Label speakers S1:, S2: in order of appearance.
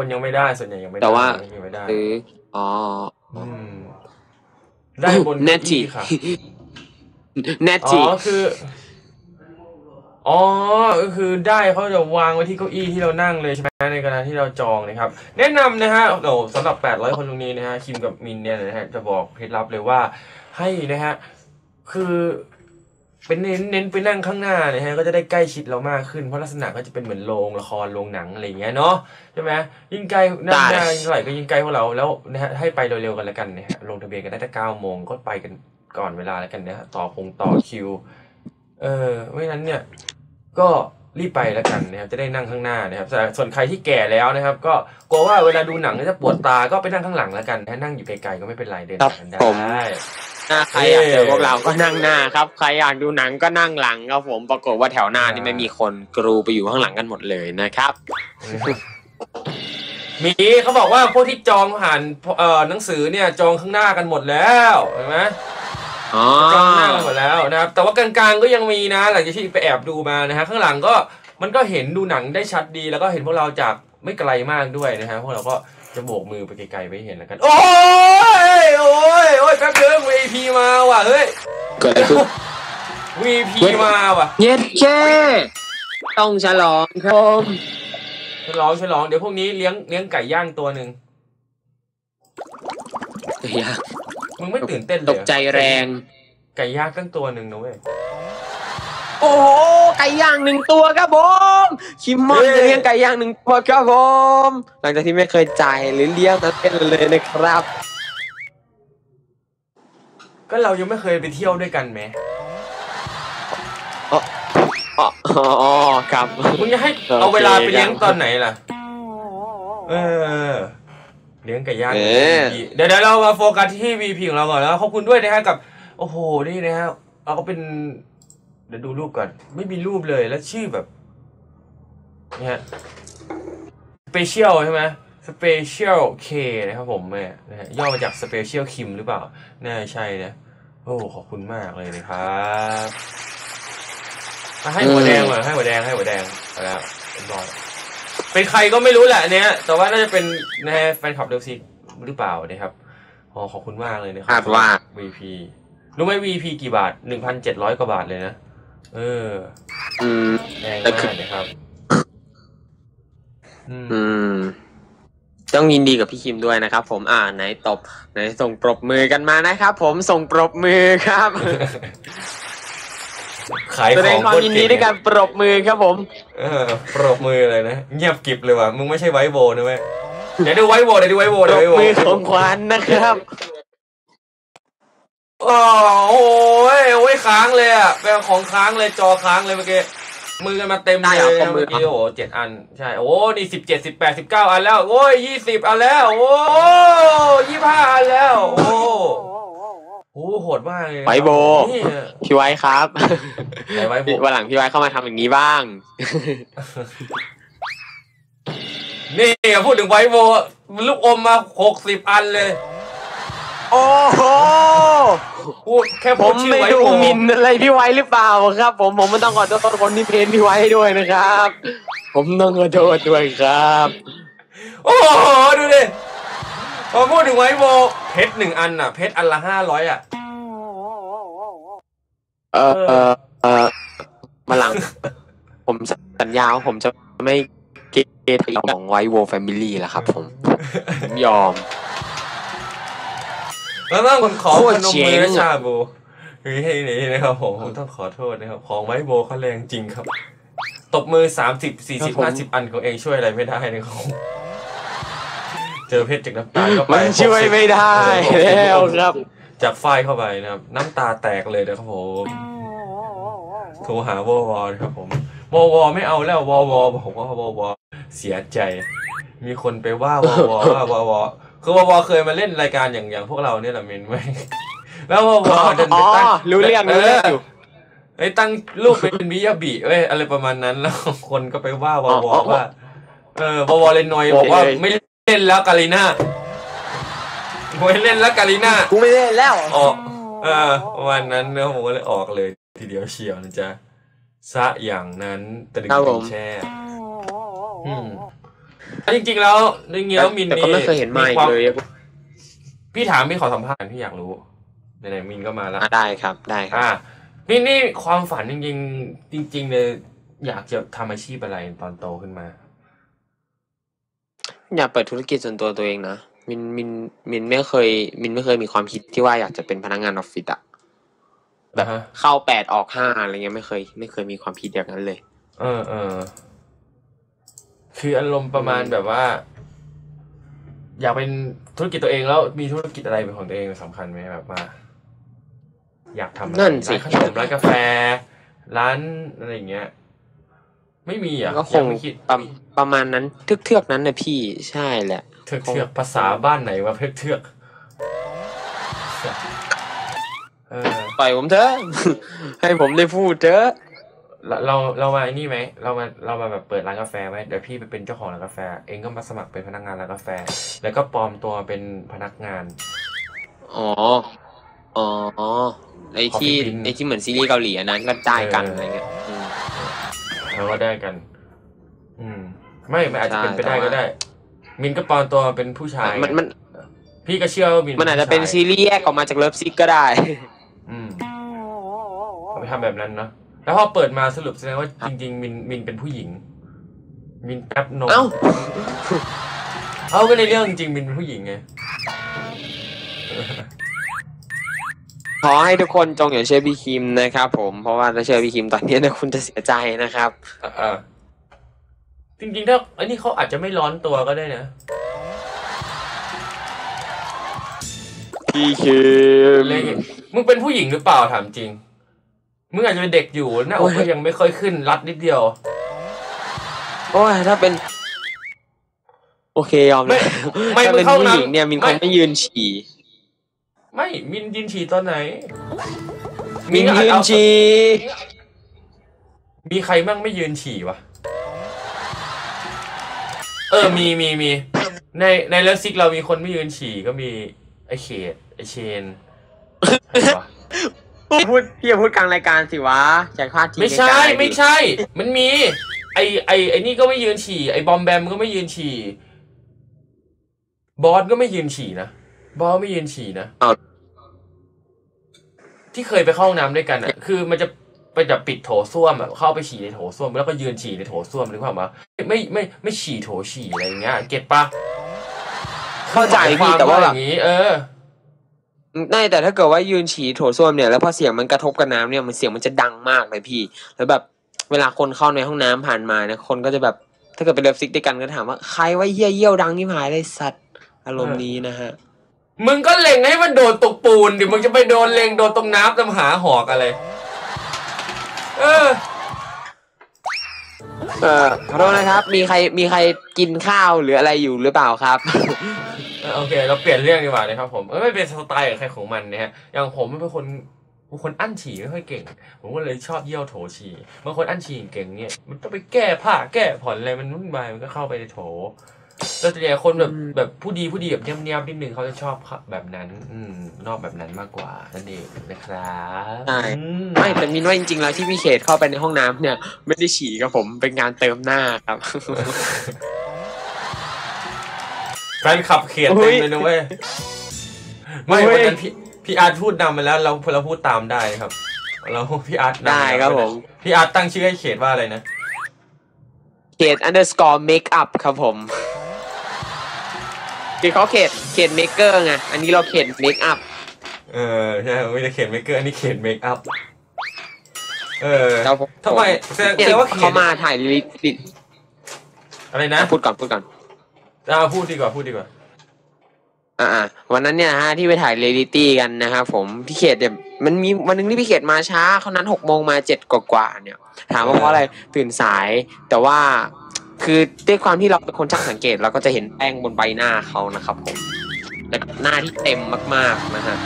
S1: คนยังไม่ได้ส่วนใหญ่ยังไม่ได้
S2: แต่ว่า
S1: ยังไม่ได้
S2: ซื้ออ๋อ
S1: อืมได้บน
S2: แนทจิ
S1: เก้าอี้ค่ะ
S2: แนท
S1: อ๋
S2: จิ
S1: อคืออ๋อก็คือได้เขาจะวางไว้ที่เก้าอี้ที่เรานั่งเลยใช่ไหมในขณะที่เราจองนะครับ แนะนำนะฮะโอ้สำหรับ 800 คนตรงนี้นะฮะคิมกับมินเนี่ยนะฮะจะบอกเคล็ดลับเลยว่าให้นะฮะคือ เป็นเน้นเน้นไปนั่งข้างหน้านะฮะก็จะได้ใกล้ชิดเรามากขึ้นเพราะลักษณะก็จะเป็นเหมือนโรงละครโรงหนังอะไรอย่างเงี้ยเนาะใช่ไหมยิ่งใกล้นั่งหน้ายิ่งเท่าไหร่ก็ยิ่งใกล้พวกเราแล้วนะฮะให้ไปเร็วๆกันละกันนะฮะลงทะเบียนกันได้แต่เก้าโมงก็ไปกันก่อนเวลาแล้วกันนะฮะต่อคงต่อคิว เออไม่นั้นเนี่ยก็ รีบไปแล้วกันนะครับจะได้นั่งข้างหน้านะครับแต่ส่วนใครที่แก่แล้วนะครับ ก็กลัวว่าเวลาดูหนังจะปวดตาก็ไปนั่งข้างหลังแล้วกันถ้านั่งอยู่ไกลๆก็ไม่เป็นไรเดิน
S2: ครับ
S1: ทางได้
S2: ผมหน้าใครอยากเจอพวกเราก็นั่งหน้าครับใครอยากดูหนังก็นั่งหลังครับผมปรากฏว่าแถวหน้านี่ไม่มีคนกรูไปอยู่ข้างหลังกันหมดเลยนะครับ
S1: มีเขาบอกว่าพวกที่จองผ่านเอ่อหนังสือเนี่ยจองข้างหน้ากันหมดแล้วเห็นไหม
S2: อ๋อ
S1: จองหน้ากันหมดแล้วนะครับ แต่ว่ากลางๆก็ยังมีนะ หลังจากที่ไปแอบดูมานะฮะข้างหลังก็มันก็เห็นดูหนังได้ชัดดี แล้วก็เห็นพวกเราจากไม่ไกลมากด้วยนะฮะพวกเราก็จะโบกมือไปไกลๆไปเห็นแล้วกัน โอ้ยโอ้ยโอ้ยแป๊บเดียว VP มาว่ะเฮ้ย
S2: เกิดอะไรขึ้น
S1: VP มาว่ะ
S2: เย็ดแค่ต้องฉลองครับ
S1: ฉลองฉลองเดี๋ยวพวกนี้เลี้ยงเลี้ยงไก่ย่างตัวหนึ่ง
S2: อย่าง
S1: มึงไม่ตื่นเต้นเลย
S2: ต
S1: เหร
S2: ก
S1: อ
S2: ใจแรง
S1: ไก่ย่างตั้งตัวหนึ่งนะเว้ย
S2: โอ้โหไก่ย่างหนึ่งตัวครับผมคิมมอน
S1: เย้
S2: จะเลี้ยงไก่ย่างหนึ่งตัวครับผมหลังจากที่ไม่เคยจ่ายหรือเลี้ยงนั้นเป็นเลยนะครับ
S1: ก็เรายังไม่เคยไปเที่ยวด้วยกันไหม
S2: อ๋ออ๋อครับ
S1: มึงจะให้
S2: โอเค
S1: เอาเวลาไปเลี้ยง
S2: ครับ
S1: ตอนไหนล่ะ เออ เลี้ยงไก่ย่าง
S2: เออ
S1: เดี๋ยวเดี๋ยวเรามาโฟกัสที่ VP ของเราก่อนแล้วขอบคุณด้วยนะฮะกับ โอ้โหนี่นะฮะเราก็เป็นเดี๋ยวดูรูปก่อนไม่มีรูปเลยแล้วชื่อแบบนี่ฮะ Special ใช่ไหม Special K นะครับผมเนี่ยนะฮะย่อมาจาก Special Kim หรือเปล่าน่าใช่นะโอ้ขอบคุณมากเลยนะครับอะให้หัวแดงหน่อยให้หัวแดงให้หัวแดงเอาแล้วเรียบร้อย เป็นใครก็ไม่รู้แหละอันเนี้ยแต่ว่าน่าจะเป็นนะฮะแฟนคลับเดลซีหรือเปล่านะครับอ๋อขอบคุณมากเลยนะครั
S2: คาดว่า
S1: VP รู้ไหม VP กี่บาทหนึ่งพันเจ็ดร้อยกว่าบาทเลยนะ เออ
S2: อืม
S1: แรง
S2: แต่คื
S1: มา
S2: อ
S1: กนะครับอืม
S2: อืม ต้องยินดีกับพี่คิมด้วยนะครับ ผม อ่า ไหนตบ ไหนส่งปรบมือกันมานะครับ ผมส่งปรบมือครับ
S1: ขาย
S2: แส
S1: ข
S2: ด
S1: องง
S2: ความยินดีด้วยการปรบมือครับผม
S1: เออปรบมือเลยนะ เงียบกริบเลยว่ะ มึงไม่ใช่ไวท์โบนะเว้ยเดี๋ยวดูไวท์โบเดี๋ยวดูไวท์โบ
S2: ปร
S1: เดี๋ยว
S2: บ
S1: ไวท์โบ
S2: มือของขวัญนะครับ
S1: โอ้โหโอ้ยค้างเลยอะเป็นของค้างเลยจอค้างเลยเมื่อกี้ มือกันมาเต็ม
S2: ได้
S1: เลย
S2: เหรอ
S1: นะ
S2: มื
S1: เมื่
S2: อ
S1: อ กี้โอ้โหเจ็ดอัน ใช่ โอ้นี่สิบเจ็ดสิบแปดสิบเก้าอันแล้ว โอ้ยยี่สิบอันแล้ว โอ้ยี่ห้าอันแล้ว โอ้โห โหดมากเลยนะ
S2: ไวท์โบ
S1: นี่
S2: พี่ไว้ครับ
S1: ไหนไวท์โบ
S2: วันหลังพี่ไว้เข้ามาทำอย่างนี้บ้าง
S1: นี่พูดถึงไวท์โบลูกอมมาหกสิบอันเลย
S2: โอ้โห
S1: พูดแค่
S2: ผ
S1: พูด
S2: ม
S1: ชื่อ
S2: ไม่
S1: ไวท์
S2: ดู
S1: โบ
S2: หมินอะไรพี่ไว้หรือเปล่าครับ ผมผมไม่ต้องขอโทษคนที่เพนพี่ไว้ด้วยนะครับ ผมต้องขอโทษด้วยครับ
S1: โอ้โหดูดิ พอพูดถึงไวท์โบเพชรหนึ่งอันอะ เพชรอันละห้าร้อยอะ
S2: เออเออเออมาหลัง ผมสัญญาว่าผมจะไม่เกย์ของไวโวแฟมิลี่แล้วครับผม ผมยอม
S1: แล้วต้องขอ
S2: โค
S1: พ
S2: ตร
S1: นม
S2: เจ๋
S1: มื
S2: ง
S1: อนะชาบูเฮ้ยให้นี่นะครับผมผมต้องขอโทษนะครับ ของไวท์โบเขาแรงจริงครับ ตบมือสามสิบสี่สิบห้าสิบอันของเองช่วยอะไรไม่ได้นะครับผม เจอเพชรจากน้ำตาลเข้าไป
S2: มันช่วยไม่ได้แล้วครับ
S1: จับไฟเข้าไปนะครับ น้ำตาแตกเลยนะครับผมโทรหาวอวอนะครับผมวอวอไม่เอาแล้ววอวอผมว่าวอวอเสียใจ มีคนไปว่าวอวอว่าวอวอคือวอวอเคยมาเล่นรายการอย่างอย่างพวกเราเนี่ยแหละเมนไว้ยแล้ววอวอจะ
S2: อ๋อ
S1: ตั้ง
S2: รู้เรื่องรู้เรื่องอยู่
S1: ไอ้ยตั้งรูปเป็นมิยาบิเว้ยอะไรประมาณนั้นแล้วคนก็ไปว่าวอวอ
S2: อ๋อ
S1: ว่าเออวอวอเล่นนอย
S2: โอเค
S1: บอกว่าไม่ เล่นแล้วกาลิน่าไม่เล่นแล้วกาลิน่า
S2: กูไม่เล่นแล้ว
S1: ออกเออวันนั้นเนื้อผมก็เลยออกเลย ทีเดียวเชียวนะจ๊ะซะอย่างนั้นตะดึง
S2: ครับผ
S1: ตึ
S2: ม
S1: งแช่อืมจริงๆแล้วจริงๆแล้วมิน
S2: แต่ก็ไม่เคยเห็นมาอีก
S1: คว
S2: เลย
S1: พี่ถามพี่ขอสัมภาษณ์พี่อยากรู้ไหนๆมินก็มาแล้ว
S2: อะได้ครับได้ครับ
S1: อ่านี่นี่ความฝันจริง ๆ จริงๆเลยอยากจะทำอาชีพอะไรตอนโตขึ้นมา
S2: อยากเปิดธุรกิจส่วนตัวตัวเองนะมินมินมินไม่เคย มินไม่เคยมีความคิดที่ว่าอยากจะเป็นพนักงานออฟฟิศอะแบบ
S1: ฮะ
S2: เข้าแปดออกห้าอะไรเงี้ยไม่เคย ไม่เคยมีความคิดอย่างนั้นเลย
S1: เออเออคืออารมณ์ประมาณแบบว่า อยากเป็นธุรกิจตัวเองแล้วมีธุรกิจอะไรเป็นของตัวเองสำคัญไหมแบบว่า อยากทำอะไร
S2: นั่นสิ
S1: ร้านขนมร้านกาแฟ ร้านอะไรอย่างเงี้ย ไม่มีอะ
S2: ก็คง
S1: ยังไม่คิด
S2: ประประมาณนั้นเทือกเทือกๆนั้นนะพี่ใช่แหละ
S1: เทือกเทือกภาษาบ้านไหนวะเทือกเทือกเออ
S2: ปล่อยผมเถอะ ให้ผมได้พูดเถอะ
S1: เราเราเรามาไอ้นี่ไหมเรามาเรามาแบบเปิดร้านกาแฟไหมเดี๋ยวพี่ไปเป็นเจ้าของร้านกาแฟ เองก็มาสมัครเป็นพนักงานร้านกาแฟ แล้วก็ปลอมตัวเป็นพนักงาน
S2: อ๋อ อ๋อไอที่
S1: Coffee Bean
S2: ไอที่เหมือนซีรีส์เกาหลีอันนั้นก็ได้กัน
S1: เอออ
S2: อะไรเงี้ยอืม
S1: เราก็ได้กัน อืม ไม่ไม่อาจจะเป็นไปได้
S2: ใช่แต่ว่า
S1: ก็ได้ มินก็ปลอมตัวเป็นผู้ชาย
S2: มันมัน
S1: พี่ก็เชื่อว่ามิน
S2: มันอาจจะเป็น
S1: ผู้ชย
S2: ซีรีส์แยกออกมาจากเลิฟซิกก็ได้
S1: อืมเอาไปทำแบบนั้นเนาะแล้วพอเปิดมาสรุปแสดงว่าจริง ๆ มินมินเป็นผู้หญิง มินแป๊บนม
S2: เอ้า
S1: เอาก็ในเรื่องจริงๆมินเป็นผู้หญิงไง
S2: ขอให้ทุกคนจงอย่าเชื่อพี่คิมนะครับผมเพราะว่าถ้าเชื่อพี่คิมตอนนี้เนี่ยคุณจะเสียใจนะครับ
S1: อ่าจริงๆถ้าอันนี้เขาอาจจะไม่ร้อนตัวก็ได้นะ
S2: พี่คิม
S1: อะไรอย่างเงี้ยมึงเป็นผู้หญิงหรือเปล่าถามจริง มึงอาจจะเป็นเด็กอยู่หน้าอกก็ยังไม่ค่อยขึ้นรัดนิดเดียว
S2: โอ้ยถ้าเป็น โอเคยอมเลย
S1: ไม่
S2: ถ้า
S1: มึง
S2: เป็น
S1: เข้า
S2: ผู้
S1: น้ำ
S2: หญิงเนี่ยมินค
S1: ไม่
S2: งไม่ยืนฉี่
S1: ไม่มินยืนฉี่ตอนไหน
S2: มิน
S1: ก็อาจ
S2: ยืน
S1: เอา
S2: ฉี่
S1: มีใครบ้างไม่ยืนฉี่วะ เออมีมีมี ในในเลิฟซิกเรามีคนไม่ยืนฉี่ก็มีไอเขตไอเชนใครวะ
S2: พูดพี่อย่าพูดกลางรายการสิวะจากพลาดที
S1: ไม่ใช่
S2: กลๆ
S1: ไม่ใช่ มันมี ไอไอไอนี่ก็ไม่ยืนฉี่ไอบอมแบมก็ไม่ยืนฉี่บอสก็ไม่ยืนฉี่นะ บอสไม่ยืนฉี่นะ
S2: อ้าว
S1: ที่เคยไปเข้าห้องน้ำด้วยกันอะ คือมันจะไปจะปิดโถส้วมอะเข้าไปฉี่ในโถส้วม แล้วก็ยืนฉี่ในโถส้วมหรือเปล่ามาไม่ไม่ไม่ฉี่โถฉี่อะไรอย่างเงี้ย เก็ตปะ
S2: เข้าใจ
S1: หมยค
S2: พี่
S1: ม
S2: แต่ว่า
S1: อ
S2: แบบ
S1: ย่างนี้ เออ
S2: ไม่แต่ถ้าเกิดว่ายืนฉี่โถส้วมเนี่ยแล้วพอเสียงมันกระทบกับน้ำเนี่ยมันเสียงมันจะดังมากเลยพี่ แล้วแบบเวลาคนเข้าในห้องน้ำผ่านมาเนี่ยคนก็จะแบบถ้าเกิดเป็นเลิฟซิกด้วยกันก็ถามว่าใครว่าเยี่ยเยี่ยวดังนี่หายเลยสัตว์อารมณ์นี้นะฮะ
S1: มึงก็เล็งให้มันโดนตกปูนดิมึงจะไปโดนเล็งโดนตรงน้ำตำหาหอกอะไร เออ
S2: เออขอโทษนะครับ มีใครมีใครกินข้าวหรืออะไรอยู่หรือเปล่าครับ
S1: เออโอเค เราเปลี่ยนเรื่องดีกว่านะครับผมเออไม่เป็นสไตล์ของใครของมันนะฮะอย่างผมเป็นคนเป็นคนอั้นฉี่ไม่ค่อยเก่ง ผมก็เลยชอบเยี่ยวโถฉี่บางคนอั้นฉี่เก่งเนี่ย มันต้องไปแก้ผ้าแก้ผ่อนอะไรมันวุ่นวายมันก็เข้าไปในโถ แล้วแต่เนี่ยคนแบบ
S2: อืม
S1: แบบผู้ดีผู้ดีแบบเนียบๆนิดนึงเขาจะชอบแบบนั้น อืมนอกแบบนั้นมากกว่านั่นเองนะครับ
S2: ใช่
S1: อืม
S2: ไม่แต่มินว่าจริงๆแล้วที่พี่เขตเข้าไปในห้องน้ำเนี่ย ไม่ได้ฉี่กับผมเป็นการเติมหน้าครับ
S1: แฟนขับเขียน
S2: เฮ้
S1: เต็ม
S2: ย
S1: เลยนะเว้ยไม่
S2: เฮ้ย
S1: วันนั้นพี่พี่อาร์ตพูดนำไปแล้วเราเราพูดตามได้ครับเราพี่อาร์ตนำ
S2: ได้ครับผม
S1: พี่อาร์ตตั้งชื่อให้เขตว่าอะไรนะ
S2: เขต underscore make up ครับผม คือเขาเขตเขต maker ไง อันนี้เราเขต make up
S1: เออใช่ไม่ได้เขียนเมคเกอร์อันนี้เขียนเมคอัพ เออ
S2: ครับผม
S1: ทำไมแสดง
S2: เนี่ย
S1: แสดงว่าเขีย
S2: เขา
S1: น
S2: มาถ่ายลิลิ
S1: อะไรนะ
S2: พูดก่อนพูดก่อน
S1: อ่าพูดดีกว่าพูดดีกว่า
S2: อ่าๆวันนั้นเนี่ยฮะที่ไปถ่ายเรลิตี้กันนะครับผมพี่เขตเนี่ยมันมีวันหนึงที่พี่เขตมาช้าเขานั้นหกโมงมาเจ็ดกว่าๆเนี่ย ถามว่าเพราะอะไรตื่นสาย แต่ว่า คือด้วยความที่เราเป็นคนช่างสังเกต เราก็จะเห็นแป้งบนใบหน้าเขานะครับผมแล้วหน้าที่เต็มมากๆนะฮะ